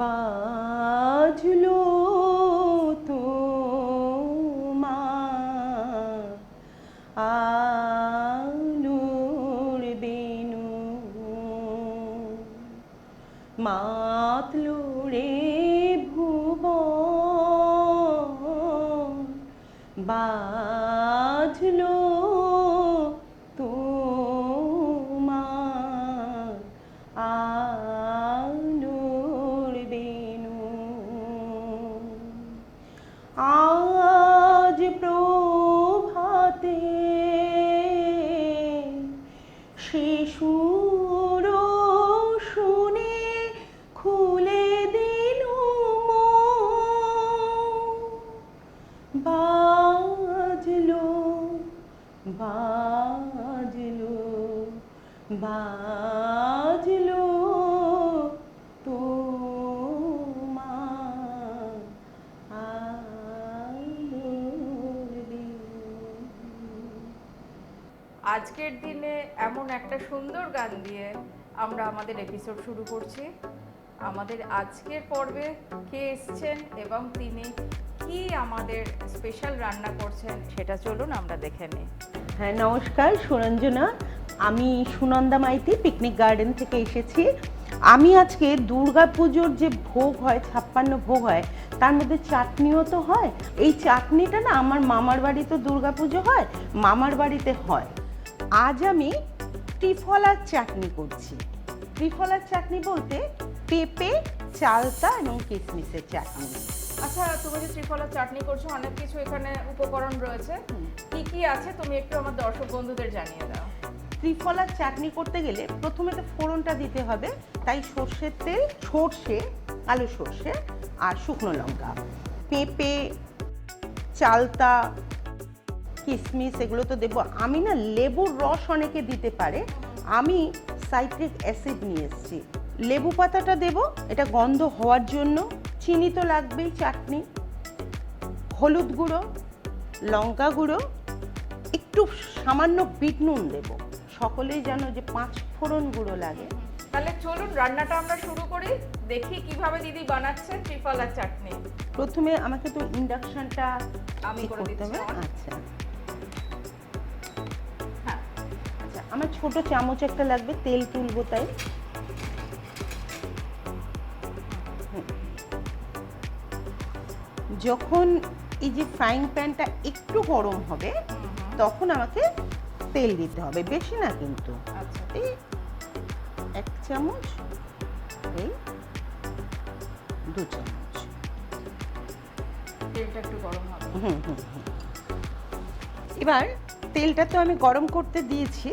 বা সুন্দর গান দিয়ে আমরা আমাদের এপিসোড শুরু করছি। আমাদের আজকের পর্বে কে এসছেন এবং তিনি কি আমাদের স্পেশাল রান্না করছেন সেটা চলুন আমরা দেখে নিই। হ্যাঁ নমস্কার, সুরঞ্জনা। আমি সুনন্দা মাইতি পিকনিক গার্ডেন থেকে এসেছি। আমি আজকে দুর্গা পুজোর যে ভোগ হয়, ছাপ্পান্ন ভোগ হয়, তার মধ্যে চাটনিও তো হয়। এই চাটনিটা না আমার মামার বাড়িতে দুর্গা পুজো হয়, মামার বাড়িতে হয়। আজ আমি ত্রিফলার চাটনি করছি। ত্রিফলার চাটনি বলতে পেঁপে চালতা এবং কিশমিশের চাটনি। আচ্ছা তুমি যে ত্রিফলার চাটনি করছ অনেক কিছু এখানে উপকরণ রয়েছে। কি কি আছে তুমি একটু আমার দর্শক বন্ধুদের জানিয়ে দাও। ত্রিফলার চাটনি করতে গেলে প্রথমে তো ফোড়নটা দিতে হবে তাই সর্ষের তেল সর্ষে কালো সর্ষে আর শুকনো লঙ্কা। পেঁপে চালতা কিশমিশ এগুলো তো দেবো। আমি না লেবুর রস অনেকে দিতে পারে। আমি সাইট্রিক অ্যাসিড নিয়ে এসেছি। লেবু পাতাটা দেব এটা গন্ধ হওয়ার জন্য। চিনি তো লাগবেই চাটনি। হলুদ গুঁড়ো লঙ্কা গুঁড়ো একটু সামান্য বিট নুন দেবো। সকলেই জানো যে পাঁচ ফোড়ন গুঁড়ো লাগে। তাহলে চলুন রান্নাটা আমরা শুরু করি। দেখি কীভাবে দিদি বানাচ্ছে ত্রিফলার চাটনি। প্রথমে আমাকে তো ইন্ডাকশনটা আমি করে করতে হবে। আচ্ছা। আমার ছোট চামচ একটা লাগবে তেল তুলবো তাই। যখন এই যে ফ্রাইং প্যানটা একটু গরম হবে তখন আমাকে তেল দিতে হবে বেশি না কিন্তু। আচ্ছা। এই এক চামচ এই দু চামচ। তেলটা একটু গরম হবে। হুম হুম হুম। এবার তেলটা তো আমি গরম করতে দিয়েছি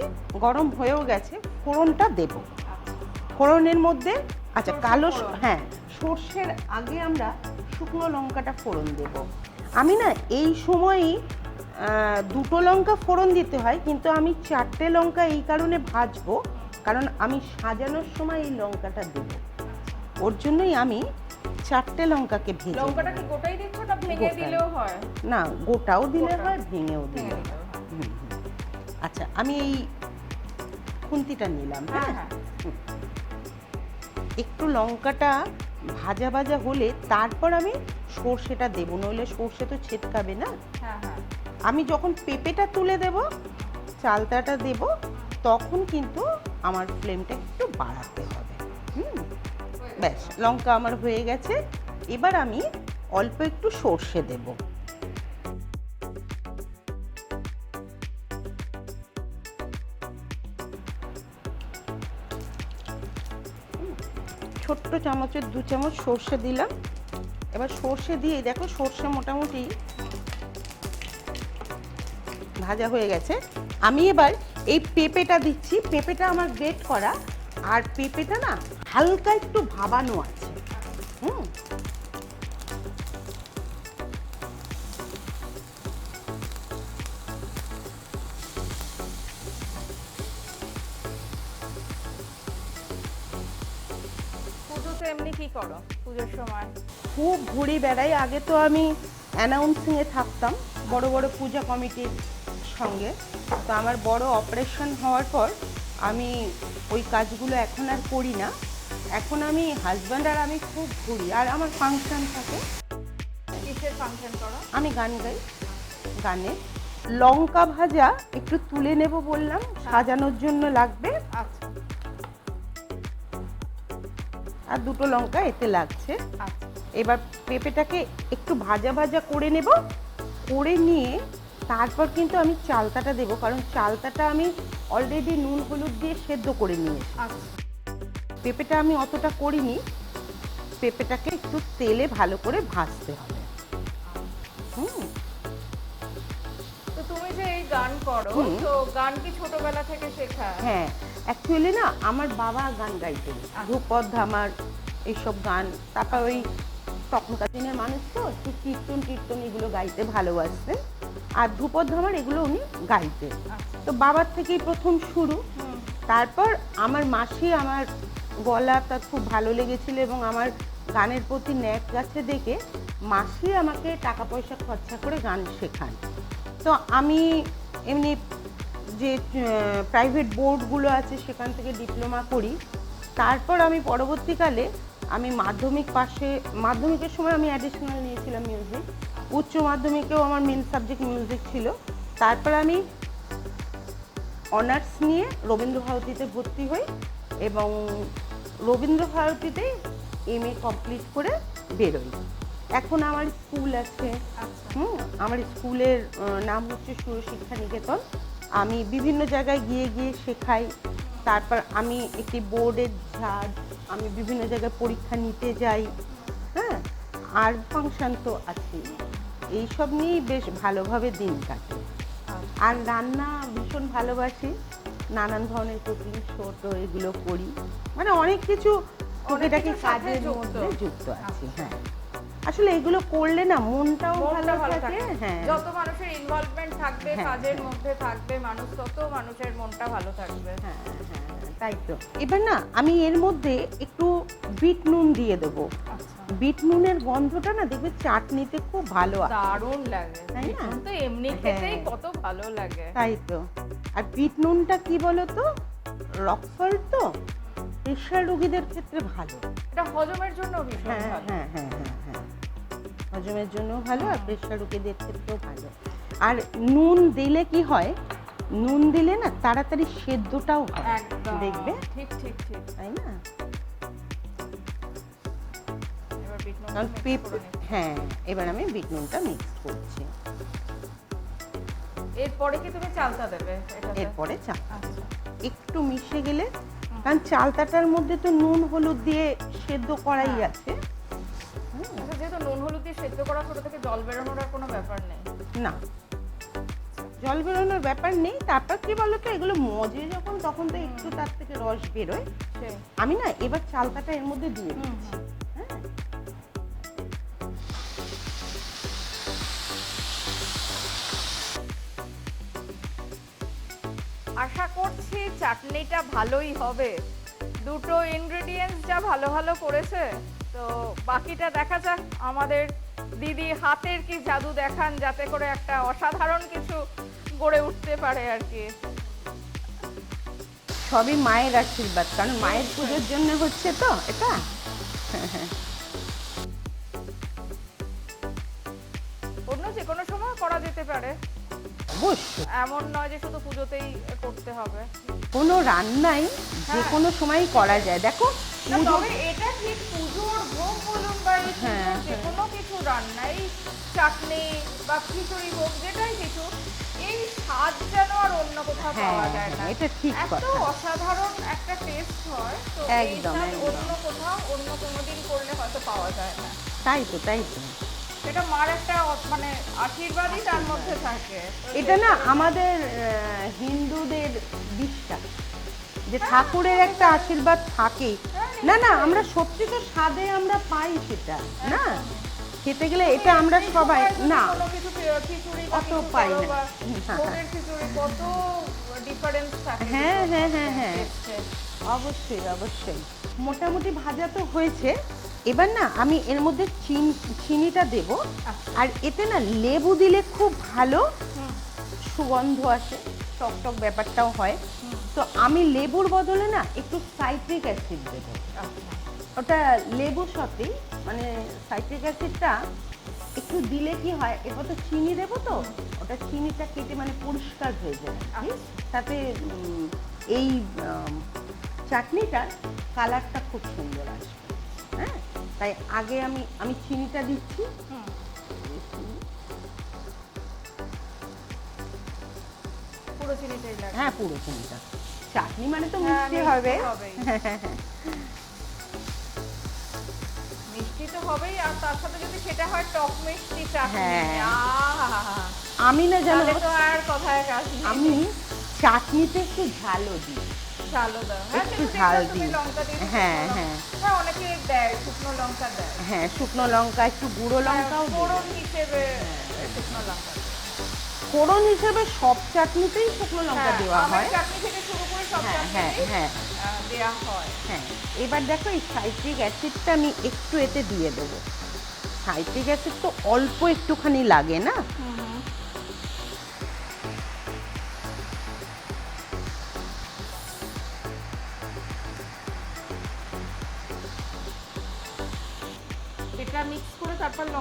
গরম হয়েও গেছে ফোড়নটা দেব। ফোড়নের মধ্যে আচ্ছা কালো হ্যাঁ সর্ষের আগে আমরা শুকনো লঙ্কাটা ফোড়ন দেব। আমি না এই সময়ই দুটো লঙ্কা ফোড়ন দিতে হয় কিন্তু আমি চারটে লঙ্কা এই কারণে ভাজবো কারণ আমি সাজানোর সময় এই লঙ্কাটা দেব। ওর জন্যই আমি চারটে লঙ্কাকে ভেজে লঙ্কাটা কি গোটাই দিচ্ছ না ভেঙে দিলেও হয়? না গোটাও দিলে হয় ভেঙেও দিলে হয়। আচ্ছা আমি এই খুন্তিটা নিলাম হ্যাঁ? হ্যাঁ হ্যাঁ। একটু লঙ্কাটা ভাজা ভাজা হলে তারপর আমি সর্ষেটা দেবো নইলে সর্ষে তো ছেটকাবে না? হ্যাঁ। আমি যখন পেঁপেটা তুলে দেব চালতাটা দেব তখন কিন্তু আমার ফ্লেমটা একটু বাড়াতে হবে। হুম? ব্যাস লঙ্কা আমার হয়ে গেছে। এবার আমি অল্প একটু সর্ষে দেব। ছোট্ট চামচের দু চামচ সর্ষে দিলাম। এবার সর্ষে দিয়ে দেখো, সর্ষে মোটামুটি ভাজা হয়ে গেছে। আমি এবার এই পেঁপেটা দিচ্ছি। পেঁপেটা আমার গ্রেট করা। আর পেঁপেটা না হালকা একটু ভাবানো আছে। হুম? পুজোর সময়। খুব ঘুরে বেড়াই। আগে তো আমি অ্যানাউন্সিংয়ে থাকতাম বড় বড় পূজা কমিটির সঙ্গে। তো আমার বড় অপারেশন হওয়ার পর আমি ওই কাজগুলো এখন আর করি না। এখন আমি হাজব্যান্ড আর আমি খুব ঘুরি। আর আমার ফাংশন থাকে। কিসের ফাংশন করো? আমি গান গাই। গানে। লঙ্কা ভাজা একটু তুলে নেব বললাম। সাজানোর জন্য লাগবে। আচ্ছা। আর দুটো লঙ্কা এতে লাগছে। আচ্ছা। এবার পেঁপেটাকে একটু ভাজা ভাজা করে নেব। করে নিয়ে তারপর কিন্তু আমি চালতাটা দেবো কারণ চালতাটা আমি অলরেডি নুন হলুদ দিয়ে সেদ্ধ করে নিয়েছি। আচ্ছা। পেঁপেটা আমি অতটা করিনি। পেঁপেটাকে একটু তেলে ভালো করে ভাজতে হবে। হুম। তুমি যে এই গান করো তো গান কি ছোটবেলা থেকে শেখা? হ্যাঁ অ্যাকচুয়ালি না আমার বাবা গান গাইতেন। ধ্রুপদ ধামার এইসব গান। তারপর ওই তখনকার দিনের মানুষ তো একটু কীর্তন কীর্তন এগুলো গাইতে ভালোবাসতেন আর ধ্রুপদ ধামার এগুলো উনি গাইতেন। আচ্ছা। তো বাবার থেকেই প্রথম শুরু। তারপর আমার মাসি আমার গলাটা খুব ভালো লেগেছিল এবং আমার গানের প্রতি ন্যাক গাছে দেখে মাসি আমাকে টাকা পয়সা খরচা করে গান শেখান। তো আমি এমনি যে প্রাইভেট বোর্ডগুলো আছে, সেখান থেকে ডিপ্লোমা করি। তারপর আমি পরবর্তীকালে আমি মাধ্যমিক পাশে, মাধ্যমিকের সময় আমি অ্যাডিশনাল নিয়েছিলাম মিউজিক উচ্চ মাধ্যমিকেও আমার মেন সাবজেক্ট মিউজিক ছিল। তারপর আমি অনার্স নিয়ে রবীন্দ্র ভারতীতে ভর্তি হই এবং রবীন্দ্র ভারতীতে এম এ কমপ্লিট করে বেরোই। এখন আমার স্কুল আছে। আচ্ছা। হুম আমার স্কুলের নাম হচ্ছে সুরশিক্ষা নিকেতন। আমি বিভিন্ন জায়গায় গিয়ে গিয়ে শেখাই। তারপর আমি একটি বোর্ডের ঝাড় আমি বিভিন্ন জায়গায় পরীক্ষা নিতে যাই। হ্যাঁ আর ফাংশন তো আছেই। এইসব নিয়েই বেশ ভালোভাবে দিন কাটে। আচ্ছা। আর রান্না ভীষণ ভালোবাসি। নানান ধরনের কুকিং শো তো এগুলো করি। মানে অনেক কিছু কাজের যুক্ত। মধ্যে যুক্ত আছি। হ্যাঁ। আসলে এগুলো করলে না মনটাও ভালো থাকে। হ্যাঁ। যত মানুষের ইনভলভমেন্ট থাকবে হ্যাঁ, কাজের হ্যাঁ। মধ্যে থাকবে মানুষ তত মানুষের মনটা ভালো থাকবে। হ্যাঁ, হ্যাঁ, হ্যাঁ, তাই তো। এবার না আমি এর মধ্যে একটু বিট নুন দিয়ে দেবো। আচ্ছা। বিট নুনের গন্ধটা না দেখবে চাটনিতে খুব ভালো দারুণ লাগে। তাই না? তো এমনি হ্যাঁ। খেতেই কত ভালো লাগে। তাই তো। আর বিট নুনটা কি বলো তো রকফল তো প্রেশার রোগীদের ক্ষেত্রে ভালো। এটা হজমের জন্য ভীষণ হ্যাঁ ভালো। হ্যাঁ হ্যাঁ হ্যাঁ হ্যাঁ। হজমের জন্য ভালো আর প্রেশার রোগীদের ক্ষেত্রেও ভালো। আর নুন দিলে কি হয়? নুন দিলে না তাড়াতাড়ি সেদ্ধটাও হয়। দেখবে? ঠিক ঠিক ঠিক। তাই না। হ্যাঁ এবার আমি বিট নুনটা মিক্স করছি। এরপরে কি তুমি চালটা দেবে? এরপরে চা। আচ্ছা। একটু মিশে গেলে কারণ চালতাটার মধ্যে তো নুন হলুদ দিয়ে সেদ্ধ করাই হ্যাঁ। আছে। যেহেতু নুন হলুদ দিয়ে সেদ্ধ করা ছোট থেকে জল বেরোনোর আর কোনো ব্যাপার নেই। না। জল বেরোনোর ব্যাপার নেই। তারপর কি বলতো এগুলো মজে যখন তখন তো একটু তার থেকে রস বেরোয়। আমি না এবার চালতাটা এর মধ্যে দিয়ে হুম। হ্যাঁ? আশা করছি চাটনিটা ভালোই হবে। দুটো ইনগ্রেডিয়েন্টস যা ভালো ভালো করেছে তো বাকিটা দেখা যাক আমাদের দিদি হাতের কি জাদু দেখান যাতে করে একটা অসাধারণ কিছু গড়ে উঠতে পারে আর কি। সবই মায়ের আশীর্বাদ কারণ মায়ের পুজোর জন্য হচ্ছে তো এটা। অন্য যে কোনো সময় করা যেতে পারে। অবশ্যই এমন নয় যে শুধু পুজোতেই করতে হবে কোনো রান্নাই যে হ্যাঁ। কোনো সময়ই করা যায় দেখো তবে এটা ঠিক পুজোর ভোগ বলুন বা হ্যাঁ, যে। কোনো কিছু রান্নাই চাটনি বা খিচুড়ি হোক যেটাই কিছু এই স্বাদ যেন আর অন্য কোথাও হ্যাঁ, পাওয়া যায় না এটা ঠিক এত অসাধারণ একটা টেস্ট হয় তো একদম। অন্য কোথাও অন্য কোনো দিন করলে হয়তো পাওয়া যায় না তাই তো তাই তো সেটা মার একটা মানে আশীর্বাদই তার মধ্যে থাকে। এটা না আমাদের হিন্দুদের বিশ্বাস যে ঠাকুরের একটা আশীর্বাদ থাকেই। না না আমরা সত্যি তো স্বাদে আমরা পাই সেটা না? খেতে গেলে এটা আমরা সবাই না। অত পাই না। হ্যাঁ, হ্যাঁ, হ্যাঁ, হ্যাঁ। অবশ্যই অবশ্যই। মোটামুটি ভাজা তো হয়েছে। এবার না আমি এর মধ্যে চিন চিনিটা দেব। আচ্ছা। আর এতে না লেবু দিলে খুব ভালো সুগন্ধ আসে টক টক ব্যাপারটাও হয়। তো আমি লেবুর বদলে না একটু সাইট্রিক অ্যাসিড দেবো। আচ্ছা। ওটা লেবুর সাথে মানে সাইট্রিক অ্যাসিডটা একটু দিলে কি হয় এরপর তো চিনি দেবো তো ওটা চিনিটা কেটে মানে পরিষ্কার হয়ে যায়। তাতে এই চাটনিটার কালারটা খুব সুন্দর হ্যাঁ তাই আগে আমি আমি চিনিটা দিচ্ছি। পুরো চিনিটাই লাগবে। হ্যাঁ পুরো চিনিটা। চাটনি মানে তো হ্যাঁ, মিষ্টি হবে। মিষ্টি তো হবেই আর তার সাথে যদি সেটা হয় টক মিষ্টি চাটনি। আহা! আমি না জানো তো আর কথায় কাজ আমি চাটনিতে একটু ঝালও দিই। ঝালও দাও হ্যাঁ একটু ঝাল দিই। হ্যাঁ, শুকনো হ্যাঁ। লঙ্কা- হ্যাঁ। অনেকে দেয় শুকনো লঙ্কা দেয়। হ্যাঁ শুকনো লঙ্কা একটু গুঁড়ো লঙ্কাও ফোড়ন হিসেবে শুকনো লঙ্কা। ফোড়ন হিসেবে সব চাটনিতেই শুকনো লঙ্কা দেওয়া হয়। চাটনি থেকে শুরু করে সব হ্যাঁ দেয়া হয়। হ্যাঁ এবার দেখো এই সাইট্রিক অ্যাসিডটা আমি একটু এতে দিয়ে দেবো। সাইট্রিক অ্যাসিড তো অল্প একটুখানি লাগে না?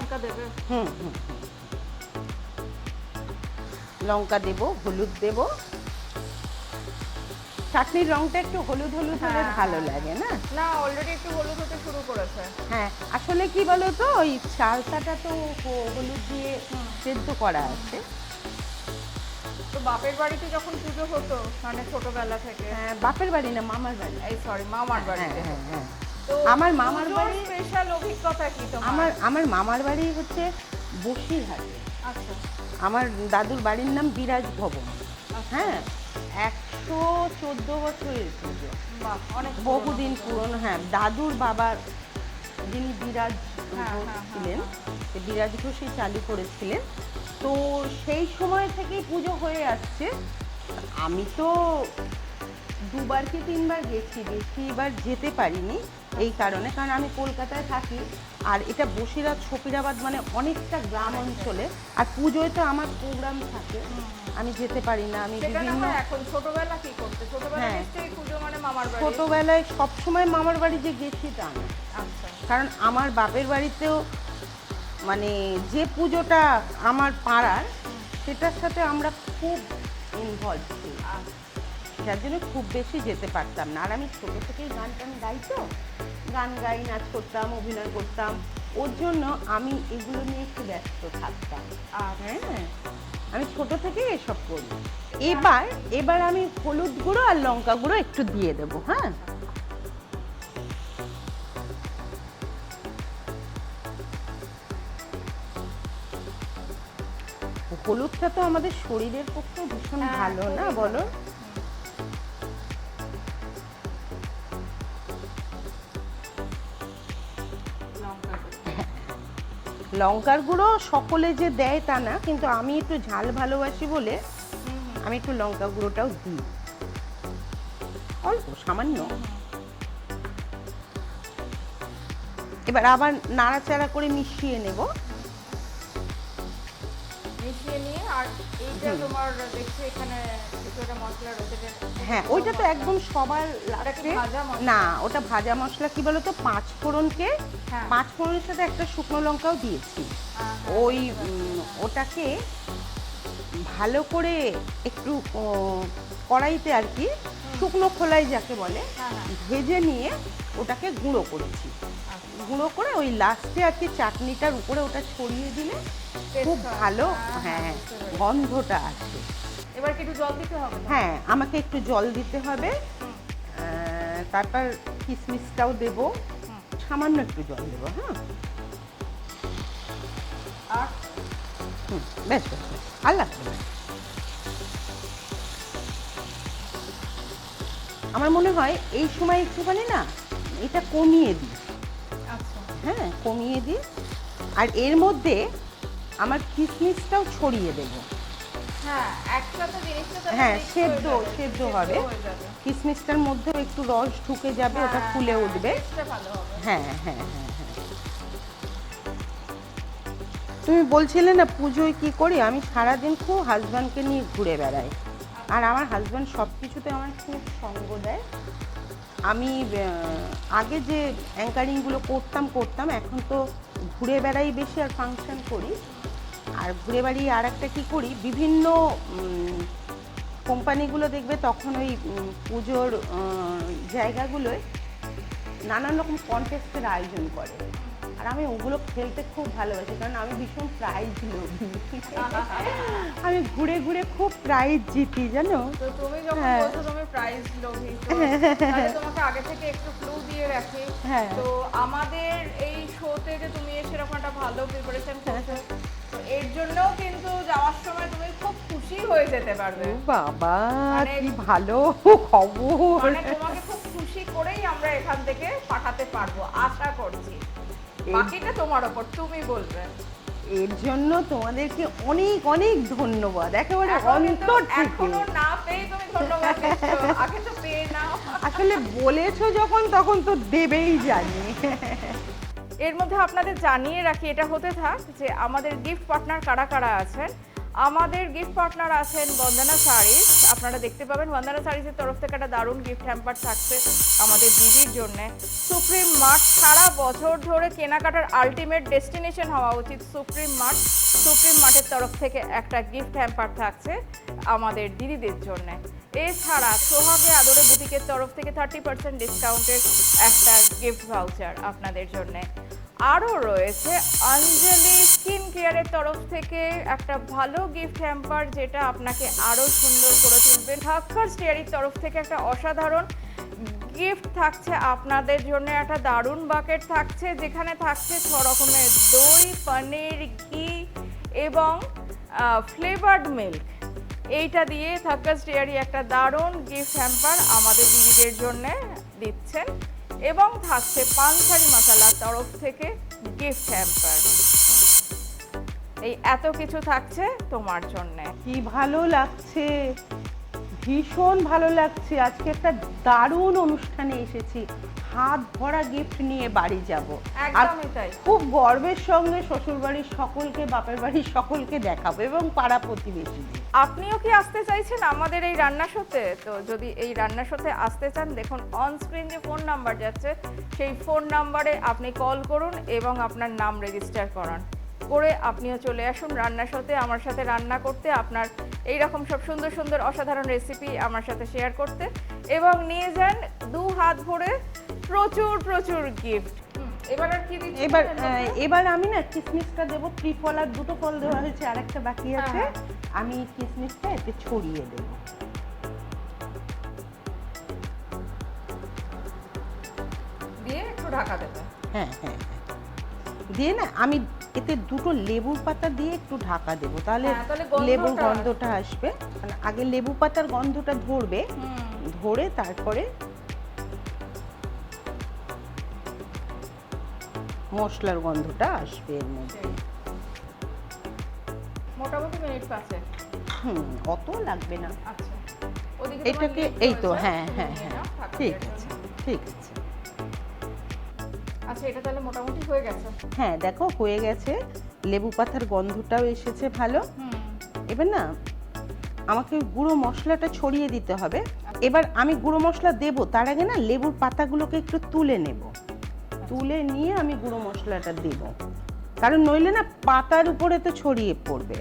লঙ্কা দেবে? হুম। লঙ্কা দেব হলুদ দেব। চাটনির রংটা একটু হলুদ হলুদ হলে হ্যাঁ, ভালো। লাগে না? না অলরেডি একটু হলুদ হতে শুরু করেছে। হ্যাঁ আসলে কি বলো তো ওই চালতাটা তো হলুদ দিয়ে সেদ্ধ করা আছে। তো বাপের বাড়িতে যখন পুজো হতো মানে ছোটবেলা থেকে। হ্যাঁ, বাপের বাড়ি না মামার বাড়ি। এই সরি মামার হ্যাঁ বাড়িতে। হ্যাঁ হ্যাঁ। আমার মামার বাড়ি- স্পেশাল অভিজ্ঞতা কি আমার আমার মামার বাড়ি হচ্ছে বসিরহাটে। আচ্ছা। আমার দাদুর বাড়ির নাম বিরাজ ভবন। আচ্ছা। হ্যাঁ? একশো চোদ্দ বছরের পুজো। বহুদিন পুরনো হ্যাঁ। দাদুর বাবার যিনি বিরাজ হ্যাঁ, হ্যাঁ, ছিলেন বিরাজ ঘোষই চালু করেছিলেন তো সেই সময় থেকেই পুজো হয়ে আসছে। আমি তো দুবার কি তিনবার গেছি বেশি এবার যেতে পারিনি এই কারণে। কারণ আমি কলকাতায় থাকি আর এটা বসিরহাট ফকিরাবাদ মানে অনেকটা গ্রাম অঞ্চলে। আর পুজোয় তো আমার প্রোগ্রাম থাকে। আমি যেতে পারি না আমি বিভিন্ন এখন ছোটবেলা কি করতে? ছোটবেলা হ্যাঁ। পুজো মানে মামার বাড়ি? ছোটবেলায় সবসময় মামার বাড়ি যে গেছি তা না। আচ্ছা। কারণ আমার বাপের বাড়িতেও মানে যে পুজোটা আমার পাড়ার সেটার সাথে আমরা খুব ইনভলভ আচ্ছা। যার জন্য খুব বেশি যেতে পারতাম না। আর আমি ছোটো থেকেই গান টান গাই তো। গান গাই নাচ করতাম অভিনয় করতাম। ওর জন্য আমি এগুলো নিয়ে একটু ব্যস্ত থাকতাম। আর হ্যাঁ। আমি ছোট থেকে এসব করি। এবার এবার আমি হলুদ গুঁড়ো আর লঙ্কা গুঁড়ো একটু দিয়ে দেবো হ্যাঁ? হলুদটা তো আমাদের শরীরের পক্ষে ভীষণ হ্যাঁ, ভালো না বলো? লঙ্কার গুঁড়ো সকলে যে দেয় তা না কিন্তু আমি একটু ঝাল ভালোবাসি বলে আমি একটু লঙ্কা গুঁড়োটাও দিই। অল্প সামান্য। এবার আবার নাড়াচাড়া করে মিশিয়ে নেব। মিশিয়ে নিয়ে আর এইটা তোমার দেখছি এখানে কিছু মশলা রয়েছে হ্যাঁ ওইটা তো একদম সবার? না ওটা ভাজা মশলা কি বলতো? পাঁচ ফোড়নকে। পাঁচ ফোড়নের সাথে একটা শুকনো লঙ্কাও দিয়েছি। হ্যাঁ, ওই ওটাকে ভালো করে একটু কড়াইতে আর কি শুকনো খোলাই যাকে বলে হ্যাঁ, হ্যাঁ। ভেজে নিয়ে ওটাকে গুঁড়ো করেছি। আচ্ছা। গুঁড়ো করে ওই লাস্টে আর কি চাটনিটার উপরে ওটা ছড়িয়ে দিলে খুব ভালো হ্যাঁ, হ্যাঁ হ্যাঁ, গন্ধটা আসে। এবার কি একটু জল দিতে হবে হ্যাঁ আমাকে একটু জল দিতে হবে। তারপর কিশমিশটাও দেবো। সামান্য একটু জল দেবো হ্যাঁ? আর হুম বেশ বেশ বেশ। আর লাগবে না। আমার মনে হয় এই সময় একটুখানি না এটা কমিয়ে দিই। আচ্ছা। হ্যাঁ কমিয়ে দিই। আর এর মধ্যে আমার কিশমিশটাও ছড়িয়ে দেবো। হ্যাঁ হ্যাঁ, সেদ্ধ, সেদ্ধ হবে। কিসমিসটার মধ্যেও একটু রস ঢুকে যাবে ওটা হ্যাঁ, ফুলে হ্যাঁ, উঠবে। হ্যাঁ হ্যাঁ হ্যাঁ হ্যাঁ। তুমি বলছিলে না পুজোয় কি করি? আমি সারাদিন খুব হাজব্যান্ডকে নিয়ে ঘুরে বেড়াই। আর আমার হাজব্যান্ড সব কিছুতে আমার খুব সঙ্গ দেয়। আমি আগে যে অ্যাঙ্কারিংগুলো করতাম করতাম এখন তো ঘুরে বেড়াই বেশি আর ফাংশন করি। আর ঘুরে বেড়িয়ে আর একটা কী করি? বিভিন্ন কোম্পানিগুলো দেখবে তখন ওই পুজোর জায়গাগুলোয় নানান রকম কন্টেস্টের আয়োজন করে। আর আমি ওগুলো খেলতে খুব ভালোবাসি কারণ আমি ভীষণ প্রাইজ লোভী। আমি ঘুরে ঘুরে খুব প্রাইজ জিতি জানো? তো তুমি যখন হ্যাঁ। বলছো তুমি প্রাইজ লোভী তাহলে তোমাকে আগে থেকে একটু ক্লু দিয়ে রাখি। হ্যাঁ। তো আমাদের এই শোতে যে তুমি সেরকম একটা ভালো প্রিপারেশন করছ এর জন্যও কিন্তু যাওয়ার সময় তুমি খুব খুশি হয়ে যেতে পারবে। বাবা মানে- কি ভালো খবর। মানে তোমাকে খুব খুশি করেই আমরা এখান থেকে পাঠাতে পারব আশা করছি। বাকিটা তোমার ওপর তুমি বলবে। এর জন্য তোমাদেরকে অনেক অনেক ধন্যবাদ। একেবারে অন্তর থেকে এখনও না পেয়ে তুমি ধন্যবাদ আগে তো পেয়ে নাও। আসলে বলেছ যখন তখন তো দেবেই জানি। এর মধ্যে আপনাদের জানিয়ে রাখি, এটা হতে থাক যে আমাদের গিফট পার্টনার কারা কারা আছেন? আমাদের গিফট পার্টনার আছেন বন্দনা শাড়িজ আপনারা দেখতে পাবেন বন্দনা শাড়িজের তরফ থেকে একটা দারুণ গিফট হ্যাম্পার থাকছে আমাদের দিদির জন্য। সুপ্রিম মার্ট সারা বছর ধরে কেনাকাটার আলটিমেট ডেস্টিনেশন হওয়া উচিত। সুপ্রিম মার্ট, সুপ্রিম মার্টের তরফ থেকে একটা গিফট হ্যাম্পার থাকছে আমাদের দিদিদের জন্য। এছাড়া সোহাগে আদরে বুটিকের তরফ থেকে থার্টি পার্সেন্ট ডিসকাউন্টের একটা গিফট ভাউচার আপনাদের জন্য। আরও রয়েছে। অঞ্জলি স্কিন কেয়ারের তরফ থেকে একটা ভালো গিফট হ্যাম্পার যেটা আপনাকে আরও সুন্দর করে তুলবে। ঠাক্কার স্টেয়ারির তরফ থেকে একটা অসাধারণ গিফট থাকছে আপনাদের জন্য। একটা দারুণ বাকেট থাকছে, যেখানে থাকছে ছ রকমের দই, পনির, ঘি এবং ফ্লেভার্ড মিল্ক। এইটা দিয়ে থাক্কাস ডেয়ারি একটা দারুণ গিফট হ্যাম্পার আমাদের দিদিদের জন্য দিচ্ছেন। এবং থাকছে পানসারি মশালার তরফ থেকে গিফট হ্যাম্পার এই এত কিছু থাকছে তোমার জন্য। কি ভালো লাগছে, ভীষণ ভালো লাগছে। আজকে একটা দারুণ অনুষ্ঠানে এসেছি। হাত ভরা গিফট নিয়ে বাড়ি যাব। আর খুব গর্বের সঙ্গে শ্বশুর বাড়ির সকলকে বাপের বাড়ির সকলকে দেখাবো এবং পাড়া প্রতিবেশী। আপনিও কি আসতে চাইছেন আমাদের এই রান্না শোতে? তো যদি এই রান্না শোতে আসতে চান দেখুন অন স্ক্রিন যে ফোন নাম্বার যাচ্ছে সেই ফোন নাম্বারে আপনি কল করুন এবং আপনার নাম রেজিস্টার করান। করে আপনিও চলে আসুন রান্না শোতে। আমার সাথে রান্না করতে আপনার এই রকম সব সুন্দর সুন্দর অসাধারণ রেসিপি আমার সাথে শেয়ার করতে। এবং নিয়ে যান দু হাত ভরে প্রচুর প্রচুর গিফট এবার আর কি এবার আমি না কিসমিসটা দেবো ত্রিফল আর দুটো ফল দেওয়া হয়েছে আর একটা বাকি হ্যাঁ, আছে। হ্যাঁ। আমি কিসমিসটা এতে ছড়িয়ে দেবো। দিয়ে একটু ঢাকা দেবে হ্যাঁ হ্যাঁ হ্যাঁ। দিয়ে না আমি এতে দুটো লেবুর পাতা দিয়ে একটু ঢাকা দেবো। তাহলে হ্যাঁ, লেবুর গন্ধটা আসবে। মানে আগে লেবু পাতার গন্ধটা ধরবে ধরে তারপরে মশলার গন্ধটা আসবে এর মধ্যে। মোটামুটি মিনিট পাঁচে হুম অত লাগবে না। আচ্ছা। এটাকে এই তো হ্যাঁ হ্যাঁ হ্যাঁ ঠিক আছে ঠিক আছে। আচ্ছা এটা তাহলে মোটামুটি হয়ে গেছে। হ্যাঁ দেখো হয়ে গেছে। লেবু পাতার গন্ধটাও এসেছে ভালো। এবার না আমাকে গুঁড়ো মশলাটা ছড়িয়ে দিতে হবে। এবার আমি গুঁড়ো মশলা দেবো তার আগে না লেবুর পাতাগুলোকে একটু তুলে নেব। তুলে নিয়ে আমি গুঁড়ো মশলাটা দেব। কারণ নইলে না পাতার উপরে তো ছড়িয়ে পড়বে।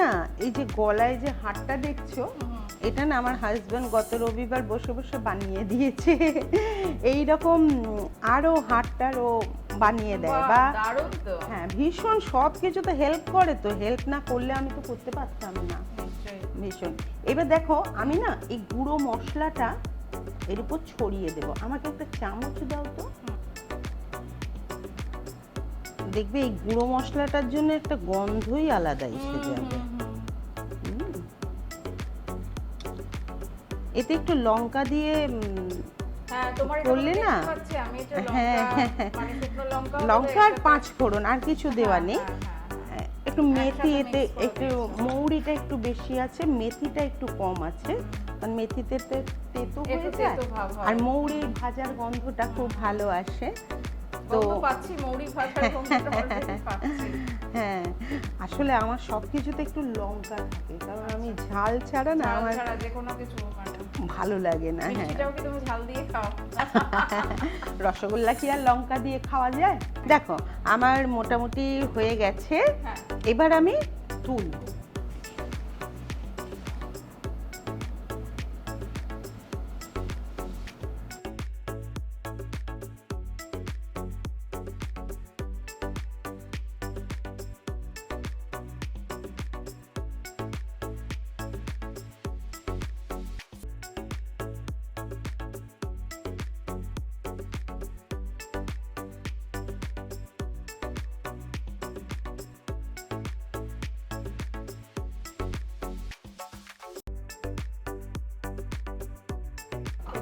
না এই যে গলায় যে হারটা দেখছ এটা না আমার হাজব্যান্ড গত রবিবার বসে বসে বানিয়ে দিয়েছে। এই রকম আরও হারটারও বানিয়ে দেয় বা হ্যাঁ ভীষণ সব কিছু তো হেল্প করে তো। হেল্প না করলে আমি তো করতে পারতাম না। ভীষণ। এবার দেখো আমি না এই গুঁড়ো মশলাটা এর উপর ছড়িয়ে দেব। আমাকে একটা চামচ দাও তো। দেখবে এই গুঁড়ো মশলাটার জন্য একটা গন্ধই আলাদা এসে যাবে। এতে একটু লঙ্কা দিয়ে হ্যাঁ করলে না? হ্যাঁ, লঙ্কা হ্যাঁ, হ্যাঁ। মানে লঙ্কা আর পাঁচ ফোড়ন আর কিছু দেওয়া নেই। একটু মেথি এতে একটু মৌরিটা একটু বেশি আছে মেথিটা একটু কম আছে কারণ মেথিতে তেতো হয়ে যায়। আর মৌরির ভাজার গন্ধটা খুব ভালো আসে। তো মৌরি হ্যাঁ আসলে আমার সব কিছুতে একটু লঙ্কা থাকে কারণ আমি ঝাল ছাড়া না আমার যে কোনো কিছু ভালো লাগে না হ্যাঁ। রসগোল্লা কি আর লঙ্কা দিয়ে খাওয়া যায়? দেখো আমার মোটামুটি হয়ে গেছে। হ্যাঁ। এবার আমি তুলব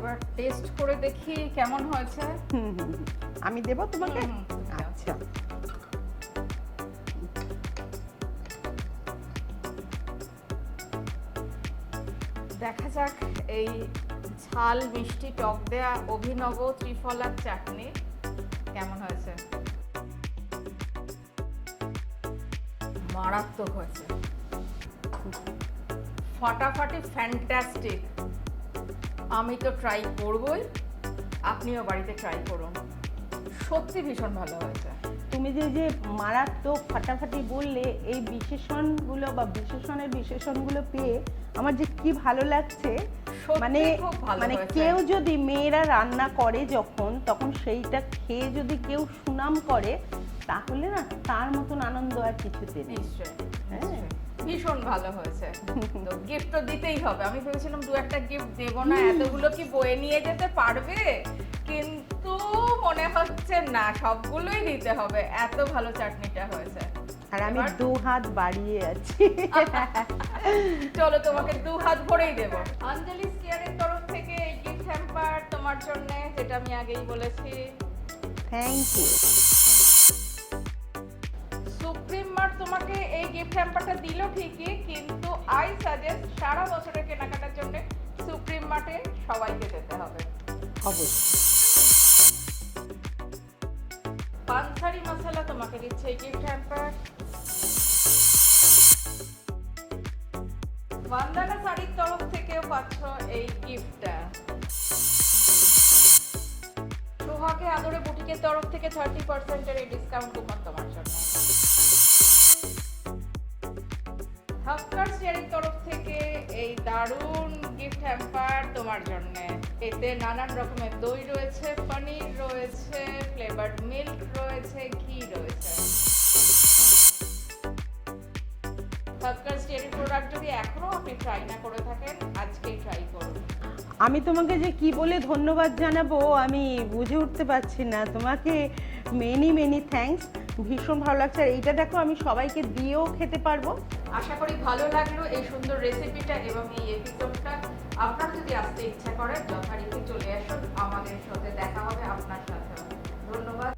এবার টেস্ট করে দেখি কেমন হয়েছে। হুম হুম। আমি দেবো তোমাকে। আচ্ছা। দেখা যাক এই ঝাল মিষ্টি টক দেয়া অভিনব ত্রিফলার চাটনি কেমন হয়েছে। মারাত্মক হয়েছে। ফাটাফাটি ফ্যান্টাস্টিক আমি তো ট্রাই করবই। আপনিও বাড়িতে ট্রাই করুন। সত্যি ভীষণ ভালো হয়েছে। তুমি যে যে মারাত্মক ফাটাফাটি বললে এই বিশেষণগুলো বা বিশেষণের বিশেষণগুলো পেয়ে আমার যে কি ভালো লাগছে মানে মানে কেউ যদি মেয়েরা রান্না করে যখন তখন সেইটা খেয়ে যদি কেউ সুনাম করে তাহলে না তার মতন আনন্দ আর কিছুতে নেই। হ্যাঁ। ভীষণ ভালো হয়েছে। তো গিফট তো দিতেই হবে। আমি ভেবেছিলাম দু একটা গিফট দেব না এতগুলো কি বয়ে নিয়ে যেতে পারবে? কিন্তু মনে হচ্ছে না সবগুলোই দিতে হবে। এত ভালো চাটনিটা হয়েছে। আর আমি দু হাত বাড়িয়ে আছি। চলো তোমাকে দু হাত ভরেই দেব। অঞ্জলি স্কেয়ারের তরফ থেকে এই গিফট হ্যাম্পার তোমার জন্য যেটা আমি আগেই বলেছি। থ্যাংক ইউ তোমাকে এই গিফট হ্যাম্পারটা দিল ঠিকই কিন্তু আই সাজেস্ট সারা বছরের কেনাকাটার জন্য সুপ্রিম মার্টে সবাইকে যেতে হবে। অবশ্যই পানসারি মশলা তোমাকে দিচ্ছে এই গিফট হ্যাম্পার বান্দানা শাড়ির তরফ থেকেও পাচ্ছ এই গিফটটা সোহাগে আদরে বুটিকের তরফ থেকে থার্টি পার্সেন্টের এই ডিসকাউন্ট কুপন তোমার জন্য। হকার শেয়ারের তরফ থেকে এই দারুণ গিফট হ্যাম্পার তোমার জন্য। এতে নানান রকমের দই রয়েছে, পনির রয়েছে ফ্লেভারড মিল্ক রয়েছে, ঘি রয়েছে। হকার শেয়ারের প্রোডাক্ট যদি এখনও আপনি ট্রাই না করে থাকেন, আজকেই ট্রাই করুন। আমি তোমাকে যে কি বলে ধন্যবাদ জানাব, আমি বুঝে উঠতে পারছি না। তোমাকে মেনি মেনি থ্যাঙ্কস ভীষণ ভালো লাগছে। আর এইটা দেখো, আমি সবাইকে দিয়েও খেতে পারব। আশা করি ভালো লাগল এই সুন্দর রেসিপিটা এবং এই এপিসোডটা আপনার যদি আসতে ইচ্ছা করেন যথারীতি চলে আসুন। আমাদের সাথে দেখা হবে আপনার সাথে। ধন্যবাদ।